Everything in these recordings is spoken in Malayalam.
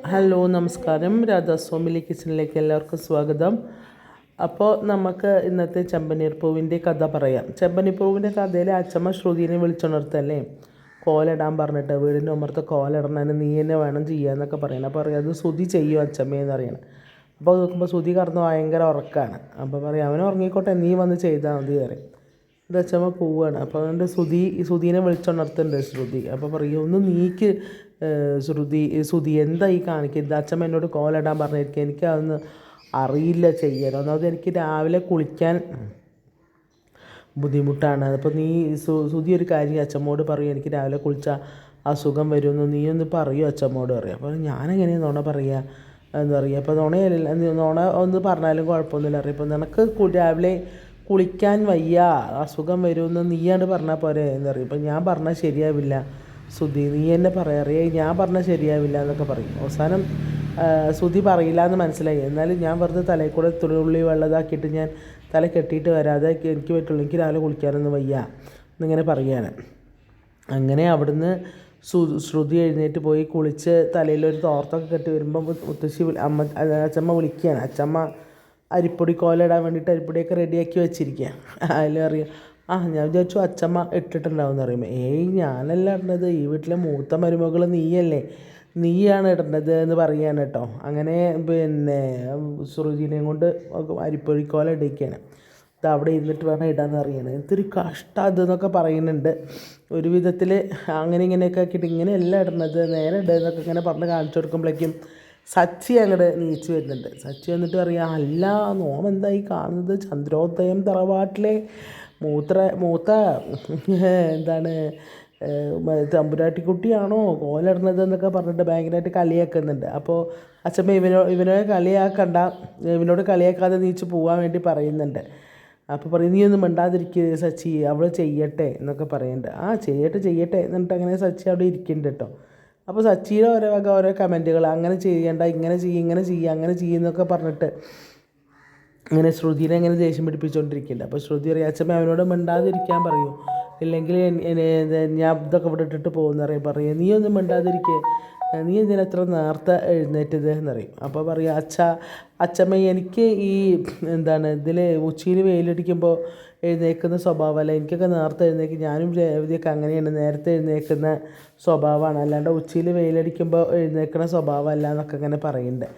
ഹലോ നമസ്കാരം. രാധാസ്വാമിലി കിച്ചണിലേക്ക് എല്ലാവർക്കും സ്വാഗതം. അപ്പോൾ നമുക്ക് ഇന്നത്തെ ചെമ്പനീർ പൂവിന്റെ കഥ പറയാം. ചെമ്പനീർ പൂവിന്റെ കഥയിൽ അച്ഛമ്മ ശ്രുതിനെ വിളിച്ചുണർത്തല്ലേ? കോലിടാൻ പറഞ്ഞിട്ട് വീടിന്റെ ഉമ്മർത്ത് കോലിടണതിന് നീ തന്നെ വേണം ചെയ്യാന്നൊക്കെ പറയണം. അപ്പോൾ പറയാം അത് ശ്രുതി ചെയ്യും അച്ഛമ്മയെന്ന് പറയണം. അപ്പോൾ നോക്കുമ്പോൾ ശ്രുതി കറന്ന് ഭയങ്കര ഉറക്കാണ്. അപ്പോൾ പറയാം അവൻ ഉറങ്ങിക്കോട്ടെ നീ വന്ന് ചെയ്താൽ മതി പറയും. ഇത് അച്ഛമ്മ പോവുകയാണ് അപ്പോൾ അതുകൊണ്ട് ശ്രുതി ശ്രുതിനെ വിളിച്ചുണർത്തുന്നുണ്ട് ശ്രുതി. അപ്പോൾ പറയും ഒന്ന് നീക്ക് ശ്രുതി ശ്രുതി എന്താ ഈ കാണിക്കുന്നത് അച്ഛമ്മ എന്നോട് കോലിടാൻ പറഞ്ഞിരിക്കുക എനിക്ക് അതൊന്ന് അറിയില്ല ചെയ്യാൻ. ഒന്നാമത് എനിക്ക് രാവിലെ കുളിക്കാൻ ബുദ്ധിമുട്ടാണ്. അപ്പോൾ നീ ശ്രുതി ഒരു കാര്യം അച്ഛമ്മോട് പറയും എനിക്ക് രാവിലെ കുളിച്ചാൽ അസുഖം വരുമെന്ന് നീ ഒന്ന് പറയൂ അച്ഛമ്മോട് പറയും. അപ്പോൾ ഞാനെങ്ങനെയാണ് നുണ പറയുക എന്ന് പറയുക അപ്പോൾ നുണയല്ല നോണ ഒന്ന് പറഞ്ഞാലും കുഴപ്പമൊന്നുമില്ല. അറിയാം. അപ്പോൾ നിനക്ക് രാവിലെ കുളിക്കാൻ വയ്യ. അസുഖം വരുമെന്ന് നീയാണ്ട് പറഞ്ഞാൽ പോരെ. എന്ന് പറയും? ഇപ്പം ഞാൻ പറഞ്ഞാൽ ശരിയാവില്ല. സുധി നീ എന്നെ പറയാറിയ ഞാൻ പറഞ്ഞാൽ ശരിയാവില്ല എന്നൊക്കെ പറയും. അവസാനം സുധി പറയില്ല എന്ന് മനസ്സിലായി. എന്നാലും ഞാൻ വെറുതെ തലയിൽ കൂടെ തുള്ളി വെള്ളതാക്കിയിട്ട് ഞാൻ തല കെട്ടിയിട്ട് വരാതെ എനിക്ക് പറ്റുള്ളൂ. എനിക്ക് രാവിലെ കുളിക്കാനൊന്നും വയ്യ എന്നിങ്ങനെ പറയുകയാണ് അങ്ങനെ അവിടുന്ന് സു ശ്രുതി എഴുന്നേറ്റ് പോയി കുളിച്ച് തലയിൽ ഒരു തോർത്തൊക്കെ കെട്ടി വരുമ്പോൾ മു- മുത്തശ്ശി അമ്മ അച്ചമ്മ വിളിക്കുകയാണ്. അച്ചമ്മ അരിപ്പൊടി കോലിടാൻ വേണ്ടിയിട്ട് അരിപ്പൊടിയൊക്കെ റെഡിയാക്കി വെച്ചിരിക്കുക അതിലറിയാം ആ ഞാൻ വിചാരിച്ചു അച്ചമ്മ ഇട്ടിട്ടുണ്ടാവും എന്ന് പറയുമ്പോൾ ഏയ് ഞാനല്ല ഇടണത്. ഈ വീട്ടിലെ മൂത്ത മരുമകൾ നീയല്ലേ. നീയാണ് ഇടേണ്ടത് എന്ന് പറയാണ് കേട്ടോ. അങ്ങനെ പിന്നെ ശ്രുതിനെയും കൊണ്ട് അരിപ്പൊഴിക്കോല ഇടയ്ക്കാണ് ഇത് അവിടെ ഇരുന്നിട്ട് വേണം ഇടാന്ന് അറിയണം എന്തൊരു കഷ്ടം അതെന്നൊക്കെ പറയുന്നുണ്ട്. ഒരു വിധത്തിൽ അങ്ങനെ ഇങ്ങനെയൊക്കെ ആക്കിയിട്ട് ഇങ്ങനെയല്ല ഇടണത്. നേരെ ഇടുന്നൊക്കെ ഇങ്ങനെ പറഞ്ഞ് കാണിച്ചു കൊടുക്കുമ്പോഴേക്കും സച്ചി അങ്ങോട്ട് നീച്ച് വരുന്നുണ്ട്. സച്ചി വന്നിട്ട് പറയാ അല്ല നോം എന്തായി കാണുന്നത്? ചന്ദ്രോദയം തറവാട്ടിലെ മൂത്ര മൂത്ത എന്താണ് തമ്പുരാട്ടിക്കുട്ടിയാണോ? കോലിടണത് എന്നൊക്കെ പറഞ്ഞിട്ട് ഭയങ്കരമായിട്ട് കളിയാക്കുന്നുണ്ട്. അപ്പോൾ അച്ഛമ്മ ഇവനോ ഇവനോട് കളിയാക്കണ്ട. ഇവനോട് കളിയാക്കാതെ നീച്ച് പോകാൻ വേണ്ടി പറയുന്നുണ്ട്. അപ്പോൾ പറയും നീ ഒന്നും മിണ്ടാതിരിക്കുക സച്ചി അവൾ ചെയ്യട്ടെ എന്നൊക്കെ പറയുന്നുണ്ട് ആ ചെയ്യട്ടെ ചെയ്യട്ടെ എന്നിട്ട് അങ്ങനെ സച്ചി അവിടെ ഇരിക്കുന്നുണ്ട് കേട്ടോ. അപ്പോൾ സച്ചിയുടെ ഓരോ വക ഓരോ കമന്റുകൾ അങ്ങനെ ചെയ്യേണ്ട ഇങ്ങനെ ചെയ്യും ഇങ്ങനെ ചെയ്യുക അങ്ങനെ ചെയ്യുന്നൊക്കെ പറഞ്ഞിട്ട് ഇങ്ങനെ ശ്രുതിനെ ഇങ്ങനെ ദേഷ്യം പിടിപ്പിച്ചുകൊണ്ടിരിക്കില്ല അപ്പോൾ ശ്രുതി പറയും അവനോട് മിണ്ടാതിരിക്കാൻ പറയൂ. ഇല്ലെങ്കിൽ ഞാൻ ഇതൊക്കെ ഇവിടെ ഇട്ടിട്ട് പോകുന്ന പറയും. പറയും നീ ഒന്നും മിണ്ടാതിരിക്കേ. നീ എന്തിനാ എത്ര നേരത്തെ എഴുന്നേറ്റത് എന്നറിയും. അപ്പോൾ പറയും അച്ഛ അച്ഛമ്മ എനിക്ക് ഈ എന്താണ് ഇതിൽ ഉച്ചയിൽ വെയിലടിക്കുമ്പോൾ എഴുന്നേൽക്കുന്ന സ്വഭാവമല്ല. എനിക്കൊക്കെ നേരത്തെ എഴുന്നേൽക്കും ഞാനും രേവതിയൊക്കെ അങ്ങനെയാണ് നേരത്തെ എഴുന്നേൽക്കുന്ന സ്വഭാവമാണ്. അല്ലാണ്ട് ഉച്ചയിൽ വെയിലടിക്കുമ്പോൾ എഴുന്നേൽക്കുന്ന സ്വഭാവമല്ല എന്നൊക്കെ അങ്ങനെ പറയുന്നുണ്ട്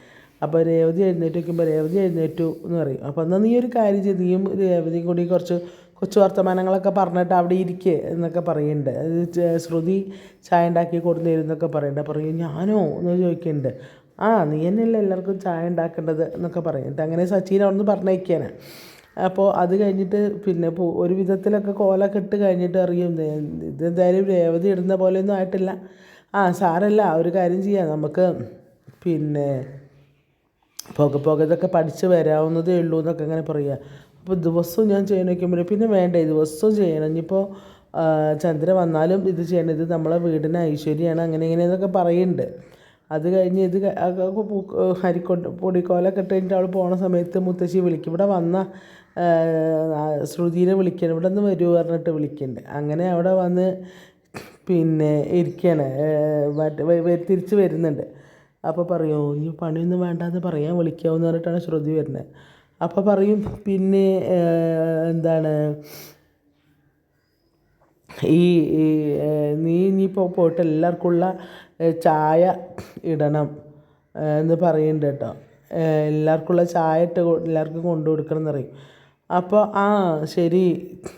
അപ്പോൾ രേവതി എഴുന്നേറ്റ് വയ്ക്കുമ്പോൾ രേവതി എഴുന്നേറ്റു എന്ന് പറയും. അപ്പോൾ എന്നാൽ നീ ഒരു കാര്യം ചെയ്ത് നീയും രേവതിയും കൂടി കുറച്ച് കൊച്ചു വർത്തമാനങ്ങളൊക്കെ പറഞ്ഞിട്ട് അവിടെ ഇരിക്കുക എന്നൊക്കെ പറയുന്നുണ്ട്. അത് ശ്രുതി ചായ ഉണ്ടാക്കി കൊടുത്തു തരുന്നൊക്കെ പറയുന്നുണ്ട്. പറയും ഞാനോ? എന്ന് ചോദിക്കുന്നുണ്ട്. ആ നീ തന്നെയല്ലേ എല്ലാവർക്കും ചായ ഉണ്ടാക്കേണ്ടത്? എന്നൊക്കെ പറയുന്നുണ്ട് അങ്ങനെ സച്ചിൻ അവിടെ നിന്ന് പറഞ്ഞയക്കാണ് അപ്പോൾ അത് കഴിഞ്ഞിട്ട് പിന്നെ ഒരു വിധത്തിലൊക്കെ കോലൊക്കെ ഇട്ട് കഴിഞ്ഞിട്ട് അറിയും ഇതെന്തായാലും രേവതി ഇടുന്ന പോലെയൊന്നും ആയിട്ടില്ല. ആ സാരല്ല ഒരു കാര്യം ചെയ്യാം. നമുക്ക് പിന്നെ പോകെ പോകെ ഇതൊക്കെ പഠിച്ച് വരാവുന്നതേ ഉള്ളൂ എന്നൊക്കെ അങ്ങനെ പറയുക. അപ്പോൾ ദിവസവും ഞാൻ ചെയ്യണമെങ്കിൽ പിന്നെ വേണ്ടേ ദിവസവും ചെയ്യണം. ഇനിയിപ്പോൾ ചന്ദ്ര വന്നാലും ഇത് ചെയ്യണം. ഇത് നമ്മളെ വീടിന് ഐശ്വര്യമാണ് അങ്ങനെ ഇങ്ങനെ എന്നൊക്കെ പറയുന്നുണ്ട് അത് കഴിഞ്ഞ് ഇത് ഹരിക്കൊണ്ട് പൊടിക്കോലൊക്കെ ഇട്ട് കഴിഞ്ഞിട്ട് അവൾ പോണ സമയത്ത് മുത്തശ്ശി വിളിക്കും. ഇവിടെ വന്ന ശ്രുതിനെ വിളിക്കണം. ഇവിടെ നിന്ന് വരൂ പറഞ്ഞിട്ട് വിളിക്കുന്നുണ്ട് അങ്ങനെ അവിടെ വന്ന് പിന്നെ ഇരിക്കുകയാണ് തിരിച്ച് വരുന്നുണ്ട്. അപ്പോൾ പറയുമോ ഇനി പണിയൊന്നും വേണ്ടാന്ന് പറയാൻ വിളിക്കാമെന്ന് പറഞ്ഞിട്ടാണ് ശ്രുതി വരുന്നത്. അപ്പോൾ പറയും പിന്നെ എന്താണ് ഈ നീ ഇനിയിപ്പോൾ പോയിട്ട് എല്ലാവർക്കും ഉള്ള ചായ ഇടണം എന്ന് പറയുന്നുണ്ട് കേട്ടോ. എല്ലാവർക്കുള്ള ചായ ഇട്ട് എല്ലാവർക്കും കൊണ്ടു കൊടുക്കണം എന്ന് പറയും. അപ്പോൾ ആ ശരി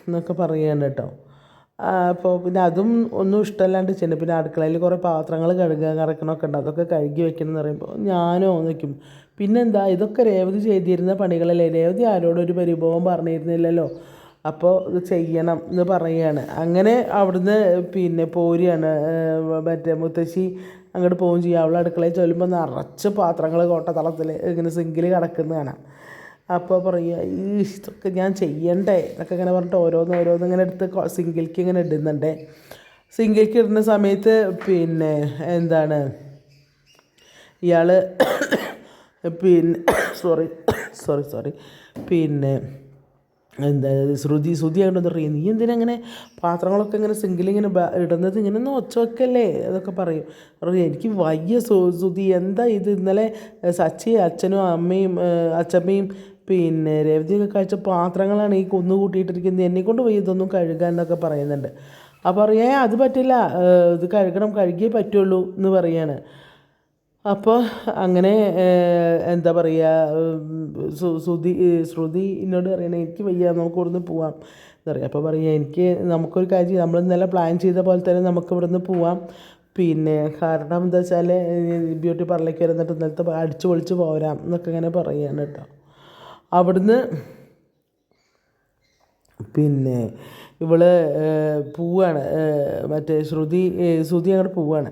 എന്നൊക്കെ പറയുകയാണ് കേട്ടോ. അപ്പോൾ പിന്നെ അതും ഒന്നും ഇഷ്ടമല്ലാണ്ട് ചെയ്യുന്നത് പിന്നെ അടുക്കളയിൽ കുറേ പാത്രങ്ങൾ കഴുകുക കറക്കണമൊക്കെ ഉണ്ട്. അതൊക്കെ കഴുകി വെക്കണം എന്ന് പറയുമ്പോൾ ഞാനോ നിൽക്കും പിന്നെന്താ ഇതൊക്കെ രേവതി ചെയ്തിരുന്ന പണികളല്ലേ? രേവതി ആരോടും ഒരു പരിഭവം പറഞ്ഞിരുന്നില്ലല്ലോ. അപ്പോൾ ഇത് ചെയ്യണം എന്ന് പറയുകയാണ്. അങ്ങനെ അവിടുന്ന് പിന്നെ പോരുകയാണ്. മറ്റേ മുത്തശ്ശി അങ്ങോട്ട് പോവുകയും ചെയ്യും. അവൾ അടുക്കളയിൽ ചൊല്ലുമ്പോൾ നിറച്ച് പാത്രങ്ങൾ കോട്ടത്തളത്തിൽ ഇങ്ങനെ സിങ്കിൽ കിടക്കുന്ന കാണാം അപ്പോൾ പറയുക ഈ ഇതൊക്കെ ഞാൻ ചെയ്യണ്ടേ? എന്നൊക്കെ ഇങ്ങനെ പറഞ്ഞിട്ട് ഓരോന്ന് ഓരോന്ന് ഇങ്ങനെ എടുത്ത് സിംഗിൾക്ക് ഇങ്ങനെ ഇടുന്നുണ്ട്. സിംഗിൾക്ക് ഇടുന്ന സമയത്ത് പിന്നെ എന്താണ് ഇയാൾ പിന്നെ സോറി സോറി സോറി പിന്നെ എന്താ ശ്രുതി ശ്രുതി അങ്ങോട്ട് പറയും നീ എന്തിനാ അങ്ങനെ പാത്രങ്ങളൊക്കെ ഇങ്ങനെ സിംഗിളിങ്ങനെ ഇടുന്നത് ഇങ്ങനെ ഒന്ന് ഒച്ച വെക്കല്ലേ അതൊക്കെ പറയും. എനിക്ക് വയ്യ ശ്രുതി എന്താ ഇത്? ഇന്നലെ സച്ചി അച്ഛനും അമ്മയും അച്ഛമ്മയും പിന്നെ രേവതിയൊക്കെ കഴിച്ച പാത്രങ്ങളാണ് ഈ കുന്നു കൂട്ടിയിട്ടിരിക്കുന്നത്. എന്നെ കൊണ്ട് വയ്യ ഇതൊന്നും കഴുകാൻ എന്നൊക്കെ പറയുന്നുണ്ട്. അപ്പോൾ പറയേ അത് പറ്റില്ല. ഇത് കഴുകണം. കഴുകിയേ പറ്റുള്ളൂ എന്ന് പറയാണ്. അപ്പോൾ അങ്ങനെ എന്താ പറയുക ശ്രുതി ശ്രുതി എന്നോട് പറയണേ എനിക്ക് വയ്യ നമുക്ക് ഇവിടുന്ന് പോവാം എന്ന് പറയാം. അപ്പോൾ പറയുക എനിക്ക് നമുക്കൊരു കാര്യം. നമ്മൾ ഇന്നലെ പ്ലാൻ ചെയ്ത പോലെ തന്നെ നമുക്ക് ഇവിടുന്ന് പോവാം. പിന്നെ കാരണം എന്താ വെച്ചാൽ ബ്യൂട്ടി പാർലറിലേക്ക് വരുന്നിട്ട് ഇന്നലത്തെ അടിച്ചു പൊളിച്ച് പോരാം എന്നൊക്കെ ഇങ്ങനെ പറയുകയാണ് കേട്ടോ. അവിടുന്ന് പിന്നെ ഇവൾ പോവുകയാണ് മറ്റേ ശ്രുതി ശ്രുതി അങ്ങോട്ട് പോവാണ്.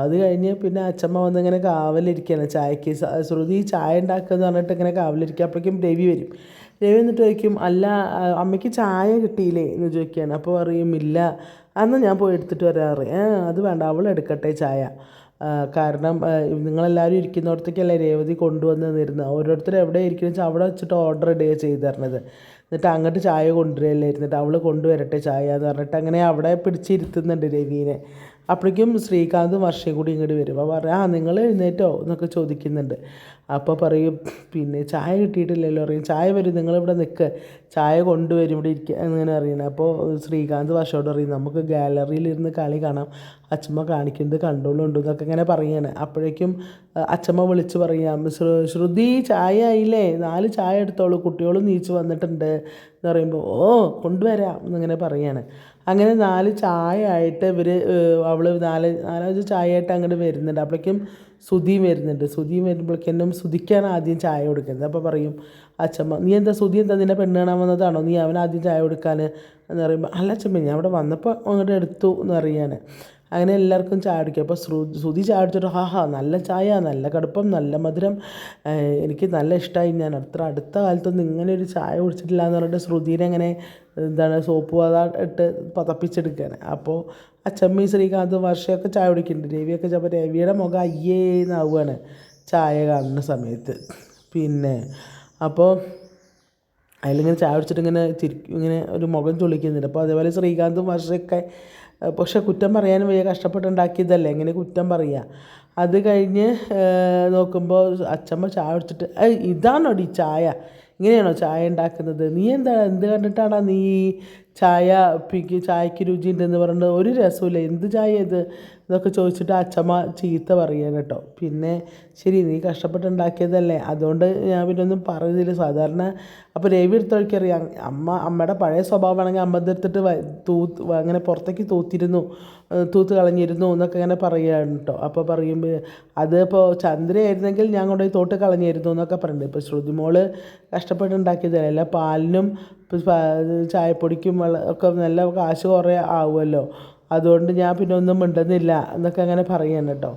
അത് കഴിഞ്ഞ് പിന്നെ അച്ഛമ്മ വന്ന് ഇങ്ങനെ കാവലിരിക്കുകയാണ് ചായക്ക് ശ്രുതി ചായ ഉണ്ടാക്കുക എന്ന് പറഞ്ഞിട്ട് ഇങ്ങനെ കാവലിരിക്കുക അപ്പോഴേക്കും രവി വരും. രവി എന്നിട്ട് ചോദിക്കും അല്ല അമ്മയ്ക്ക് ചായ കിട്ടിയില്ലേ? എന്ന് ചോദിക്കുകയാണ്. അപ്പോൾ പറയും ഇല്ല. അന്ന് ഞാൻ പോയി എടുത്തിട്ട് വരാറ്. അത് വേണ്ട. അവൾ എടുക്കട്ടെ ചായ. കാരണം നിങ്ങളെല്ലാവരും ഇരിക്കുന്നിടത്തേക്കല്ലേ രേവതി കൊണ്ടുവന്ന് തന്നിരുന്നത് ഓരോരുത്തർ എവിടെ ഇരിക്കുന്നു വെച്ചാൽ അവിടെ വെച്ചിട്ട് ഓർഡർ ഇടുക ചെയ്തു തരണത്. എന്നിട്ട് അങ്ങോട്ട് ചായ കൊണ്ടുവരികയല്ലേ ഇരുന്നിട്ട് അവൾ കൊണ്ടുവരട്ടെ ചായ എന്ന് പറഞ്ഞിട്ട് അങ്ങനെ അവിടെ പിടിച്ചിരുത്തുന്നുണ്ട് രവീനെ. അപ്പോഴേക്കും ശ്രീകാന്തും വർഷയും കൂടി ഇങ്ങോട്ട് വരും. അപ്പോൾ പറയാം ആ നിങ്ങൾ എഴുന്നേറ്റോ? എന്നൊക്കെ ചോദിക്കുന്നുണ്ട്. അപ്പോൾ പറയും പിന്നെ ചായ കിട്ടിയിട്ടില്ലല്ലോ പറയും ചായ വരും നിങ്ങളിവിടെ നിൽക്ക് ചായ കൊണ്ടുവരും ഇവിടെ ഇരിക്കുക അങ്ങനെ അറിയണം അപ്പോൾ ശ്രീകാന്ത് വർഷോട് പറയും നമുക്ക് ഗാലറിയിൽ ഇരുന്ന് കളി കാണാം. അച്ഛമ്മ കാണിക്കുന്നത് കണ്ടോളുണ്ട് എന്നൊക്കെ ഇങ്ങനെ പറയാണ്. അപ്പോഴേക്കും അച്ഛമ്മ വിളിച്ച് പറയാം "ശ്രു- ശ്രുതി ചായ ആയില്ലേ? നാല് ചായ എടുത്തോളൂ. കുട്ടികളും നീച്ച് വന്നിട്ടുണ്ട്. എന്ന് പറയുമ്പോൾ ഓ കൊണ്ടുവരാം എന്നിങ്ങനെ പറയാണ്. അങ്ങനെ നാല് ചായ ആയിട്ട് ഇവർ അവൾ നാല് നാലഞ്ച് ചായ ആയിട്ട് അങ്ങോട്ട് വരുന്നുണ്ട്. അപ്പോഴേക്കും സുധിയും വരുന്നുണ്ട്. സുധിയും വരുമ്പോഴേക്കും സുധിക്കാണ് ആദ്യം ചായ കൊടുക്കുന്നത്. അപ്പോൾ പറയും അച്ഛമ്മ നീ എന്താ സുധി എന്താ നിന്നെ പെണ്ണ് കാണാൻ വന്നതാണോ? നീ അവൻ ആദ്യം ചായ കൊടുക്കാൻ എന്ന് പറയുമ്പോൾ അല്ല അച്ഛമ്മ ഞാൻ അവിടെ വന്നപ്പോൾ അങ്ങോട്ട് എടുത്തു എന്ന് പറയാണ്. അങ്ങനെ എല്ലാവർക്കും ചായ കുടിക്കും അപ്പോൾ ശ്രു ശ്രുതി ചായ ഹാ ഹാ നല്ല ചായ നല്ല കടുപ്പം നല്ല മധുരം. എനിക്ക് നല്ല ഇഷ്ടമായി ഞാൻ. അത്ര അടുത്ത കാലത്തൊന്നും ഇങ്ങനെ ഒരു ചായ കുടിച്ചിട്ടില്ല എന്ന് പറഞ്ഞിട്ട് ശ്രുതിനെ അങ്ങനെ എന്താണ് സോപ്പ് പാത ഇട്ട് പതപ്പിച്ചെടുക്കുകയാണ്. അപ്പോൾ അച്ചമ്മി ശ്രീകാന്ത് വർഷയൊക്കെ ചായ കുടിക്കുന്നുണ്ട്. രവിയൊക്കെ ചിലപ്പോൾ രവിയുടെ മുഖം അയ്യേ എന്നാവുകയാണ് ചായ കാണുന്ന സമയത്ത്. പിന്നെ അപ്പോൾ അതിലിങ്ങനെ ചായ കുടിച്ചിട്ട് ഇങ്ങനെ ചിരിക്കും ഇങ്ങനെ ഒരു മുഖം ചൊളിക്കുന്നുണ്ട്. അപ്പോൾ അതേപോലെ ശ്രീകാന്തും വർഷയൊക്കെ പക്ഷെ കുറ്റം പറയാനും വലിയ കഷ്ടപ്പെട്ടുണ്ടാക്കിയതല്ലേ എങ്ങനെ കുറ്റം പറയുക അത് കഴിഞ്ഞ് നോക്കുമ്പോൾ അച്ചമ്മ ചായ കുടിച്ചിട്ട് ഇതാണോ ഈ ചായ? ഇങ്ങനെയാണോ ചായ ഉണ്ടാക്കുന്നത്? നീ എന്താ എന്ത് കണ്ടിട്ടാണോ നീ ചായ പിക്ക് ചായക്ക് രുചിയുണ്ടെന്ന് പറഞ്ഞിട്ട് ഒരു രസമില്ല എന്ത് ചായ ഇത്? എന്നൊക്കെ ചോദിച്ചിട്ട് അച്ചമ്മ ചീത്ത പറയുകയാണ് കേട്ടോ. പിന്നെ ശരി നീ കഷ്ടപ്പെട്ടുണ്ടാക്കിയതല്ലേ. അതുകൊണ്ട് ഞാൻ പിന്നെ ഒന്നും പറയുന്നില്ല സാധാരണ അപ്പോൾ രവി എടുത്തൊഴിക്കറിയാം അമ്മ അമ്മയുടെ പഴയ സ്വഭാവമാണെങ്കിൽ അമ്മ എടുത്തിട്ട് തൂത്ത് അങ്ങനെ പുറത്തേക്ക് തൂത്തിരുന്നു. തൂത്ത് കളഞ്ഞിരുന്നു എന്നൊക്കെ ഇങ്ങനെ പറയുകയാണ് കേട്ടോ. അപ്പോൾ പറയുമ്പോൾ അത് ഇപ്പോൾ ചന്ദ്രയായിരുന്നെങ്കിൽ ഞാൻ കൊണ്ടുപോയി തോട്ട് കളഞ്ഞിരുന്നു എന്നൊക്കെ പറയുന്നുണ്ട്. ഇപ്പോൾ ശ്രുതിമോൾ കഷ്ടപ്പെട്ടുണ്ടാക്കിയതല്ല. പാലിനും ചായപ്പൊടിക്കും വെള്ളം ഒക്കെ നല്ല കാശ് കുറേ ആവുമല്ലോ. അതുകൊണ്ട് ഞാൻ പിന്നെ ഒന്നും മിണ്ടുന്നില്ല എന്നൊക്കെ അങ്ങനെ പറയാണ് കേട്ടോ.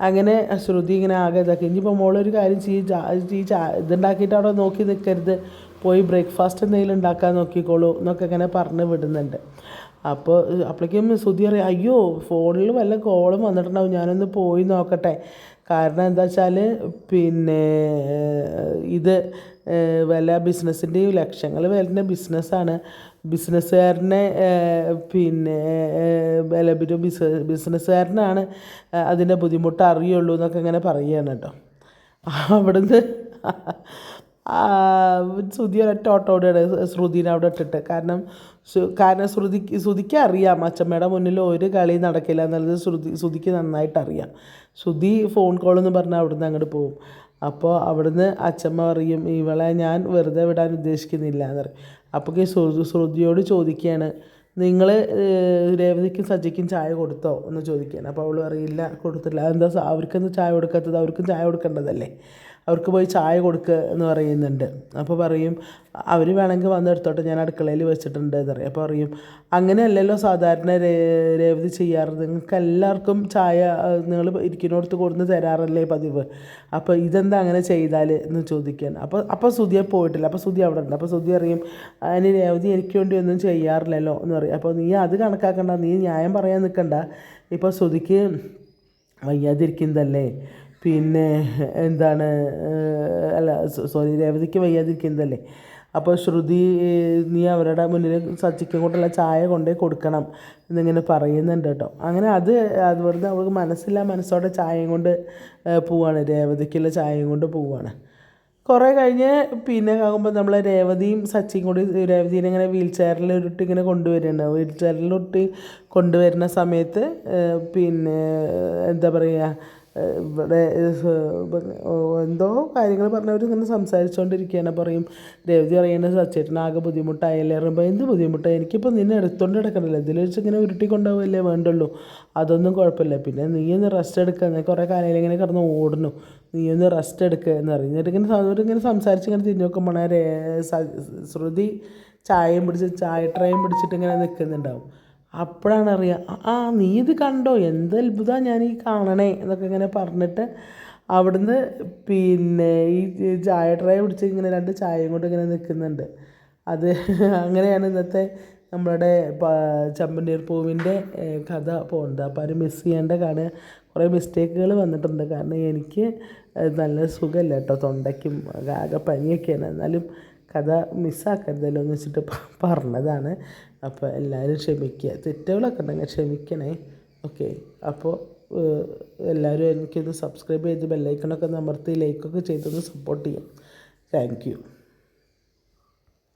അങ്ങനെ ശ്രുതി ഇങ്ങനെ ആകെ ഇതാക്കി. ഇനിയിപ്പോൾ മോളൊരു കാര്യം ചീ ചാ- ഈ ചാ ഇതുണ്ടാക്കിയിട്ട് അവിടെ നോക്കി നിൽക്കരുത് പോയി ബ്രേക്ക്ഫാസ്റ്റ് എന്തെങ്കിലും ഉണ്ടാക്കാൻ നോക്കിക്കോളൂ എന്നൊക്കെ ഇങ്ങനെ പറഞ്ഞ് വിടുന്നുണ്ട്. അപ്പോൾ അപ്പോഴേക്കും ശ്രുതി അറിയാം അയ്യോ ഫോണിൽ വല്ല കോളും വന്നിട്ടുണ്ടാവും. ഞാനൊന്ന് പോയി നോക്കട്ടെ. കാരണം എന്താ വെച്ചാൽ പിന്നെ ഇത് വല്ല ബിസിനസ്സിന്റെയും ലക്ഷങ്ങൾ വരുന്ന ബിസിനസ്സാണ് ബിസിനസ്സുകാരനെ പിന്നെ വല്ല ഒരു ബിസ് ബിസിനസ്സുകാരനാണ് അതിന്റെ ബുദ്ധിമുട്ട് അറിയുള്ളൂ എന്നൊക്കെ ഇങ്ങനെ പറയുകയാണ് കേട്ടോ. അവിടുന്ന് ശ്രുതി ഒരൊറ്റ ഓട്ടോടെയാണ് ശ്രുതിനെ അവിടെ ഇട്ടിട്ട്. കാരണം കാരണം ശ്രുതിക്ക് ശ്രുതിക്ക് അറിയാം അച്ഛമ്മയുടെ മുന്നിൽ ഒരു കളി നടക്കില്ല എന്നുള്ളത് ശ്രുതി ശ്രുതിക്ക് നന്നായിട്ട് അറിയാം. ശ്രുതി ഫോൺ കോൾ എന്ന് പറഞ്ഞാൽ അവിടുന്ന് അങ്ങോട്ട് പോകും. അപ്പോൾ അവിടുന്ന് അച്ഛമ്മ പറയും ഇവളെ ഞാൻ വെറുതെ വിടാൻ ഉദ്ദേശിക്കുന്നില്ല എന്ന് പറയും അപ്പോൾ ശ്രുതി ശ്രുതിയോട് ചോദിക്കുകയാണ് നിങ്ങൾ രേവതിക്കും സജ്ജയ്ക്കും ചായ കൊടുത്തോ? എന്ന് ചോദിക്കുകയാണ്. അപ്പോൾ അവൾ പറയില്ല കൊടുത്തില്ല. സ- അവർക്കൊന്നും ചായ കൊടുക്കാത്തത്? അവർക്കും ചായ കൊടുക്കേണ്ടതല്ലേ? അവർക്ക് പോയി ചായ കൊടുക്കുക എന്ന് പറയുന്നുണ്ട്. അപ്പോൾ പറയും അവർ വേണമെങ്കിൽ വന്നെടുത്തോട്ടെ ഞാൻ അടുക്കളയിൽ വെച്ചിട്ടുണ്ട് എന്ന് പറയും. അപ്പോൾ പറയും അങ്ങനെയല്ലല്ലോ സാധാരണ രേവതി ചെയ്യാറ്. നിങ്ങൾക്ക് എല്ലാവർക്കും ചായ നിങ്ങൾ ഇരിക്കുന്നിടത്ത് കൊടുന്ന് തരാറല്ലേ പതിവ്. അപ്പോൾ ഇതെന്താ അങ്ങനെ ചെയ്താൽ എന്ന് ചോദിക്കാൻ. അപ്പോൾ അപ്പോൾ സുധിയെ പോയിട്ടില്ല. അപ്പോൾ സുധി അവിടെ ഉണ്ട്. അപ്പോൾ സുധി അറിയും അതിന് രേവതി എനിക്ക് വേണ്ടി ഒന്നും ചെയ്യാറില്ലല്ലോ എന്ന് പറയും. അപ്പോൾ നീ അത് കണക്കാക്കണ്ട നീ ന്യായം പറയാൻ നിൽക്കണ്ട ഇപ്പോൾ സുധിക്ക് വയ്യാതിരിക്കുന്നതല്ലേ? പിന്നെ എന്താണ് അല്ല സോറി രേവതിക്ക് വയ്യാതിരിക്കുന്നതല്ലേ? അപ്പോൾ ശ്രുതി നീ അവരുടെ മുന്നിൽ സച്ചിക്കും കൊണ്ടുള്ള ചായ കൊണ്ടേ കൊടുക്കണം എന്നിങ്ങനെ പറയുന്നുണ്ട് കേട്ടോ. അങ്ങനെ അത് അതുപോലെ അവൾക്ക് മനസ്സില്ല മനസ്സോടെ ചായയും കൊണ്ട് പോവാണ് രേവതിക്കുള്ള ചായയും കൊണ്ട് പോവാണ്. കുറേ കഴിഞ്ഞ് പിന്നെ ആകുമ്പോൾ നമ്മളെ രേവതിയും സച്ചിയും കൂടി രേവതിനെ ഇങ്ങനെ വീൽ ചെയറിൽ ഉരുട്ടി ഇങ്ങനെ കൊണ്ടുവരുന്നുണ്ട്. വീൽ ചെയറിലൊട്ടി കൊണ്ടുവരുന്ന സമയത്ത് പിന്നെ എന്താ പറയുക ഇവിടെ എന്തോ കാര്യങ്ങൾ പറഞ്ഞവർ ഇങ്ങനെ സംസാരിച്ചുകൊണ്ടിരിക്കുകയാണ് പറയും രേവതി അറിയുന്ന സച്ചേട്ടനാകെ ബുദ്ധിമുട്ടായല്ലേ? പറയുമ്പോൾ എന്ത് ബുദ്ധിമുട്ടാണ് എനിക്കിപ്പോൾ നിന്നെ എടുത്തുകൊണ്ട് കിടക്കണല്ലോ ഇതിൽ വെച്ച് ഇങ്ങനെ ഉരുട്ടി കൊണ്ടുപോകല്ലേ വേണ്ടുള്ളൂ. അതൊന്നും കുഴപ്പമില്ല. പിന്നെ നീ ഒന്ന് റെസ്റ്റ് എടുക്കുക എന്നാൽ കുറേ കാലയിൽ ഇങ്ങനെ കിടന്ന് ഓടുന്നു. നീ ഒന്ന് റെസ്റ്റ് എടുക്കുക എന്ന് പറയും. എന്നിട്ട് ഇങ്ങനെ അവരിങ്ങനെ സംസാരിച്ച് ഇങ്ങനെ തിരിഞ്ഞ് നോക്കുമ്പോൾ ശ്രുതി ചായയും പിടിച്ച് ചായ ട്രേയും പിടിച്ചിട്ട് ഇങ്ങനെ നിൽക്കുന്നുണ്ടാവും അപ്പോഴാണ് അറിയുക ആ നീ ഇത് കണ്ടോ? എന്ത് അത്ഭുതമാണ് ഞാൻ ഈ കാണണേ? എന്നൊക്കെ ഇങ്ങനെ പറഞ്ഞിട്ട് അവിടുന്ന് പിന്നെ ഈ ചായ ട്രേ പിടിച്ച് ഇങ്ങനെ രണ്ട് ചായയും കൊണ്ട് ഇങ്ങനെ നിൽക്കുന്നുണ്ട്. അത് അങ്ങനെയാണ് ഇന്നത്തെ നമ്മളുടെ ചമ്പന്നീർ പൂവിന്റെ കഥ പോകുന്നത് അപ്പോൾ അത് മിസ് ചെയ്യേണ്ട കാരണം കുറേ മിസ്റ്റേക്കുകൾ വന്നിട്ടുണ്ട്. കാരണം എനിക്ക് നല്ല സുഖമില്ല കേട്ടോ തൊണ്ടയ്ക്കും ആകെ പനിയൊക്കെയാണ്. എന്നാലും കഥ മിസ്സാക്കരുതല്ലോ എന്ന് വെച്ചിട്ട് പറഞ്ഞതാണ്. അപ്പോൾ എല്ലാവരും ക്ഷമിക്കുക തെറ്റുകളൊക്കെ ഉണ്ടെങ്കിൽ ക്ഷമിക്കണേ. ഓക്കെ. അപ്പോൾ എല്ലാവരും എനിക്കിത് സബ്സ്ക്രൈബ് ചെയ്ത് ബെല്ലൈക്കണൊക്കെ അമർത്തി ലൈക്കൊക്കെ ചെയ്തൊന്ന് സപ്പോർട്ട് ചെയ്യാം. താങ്ക്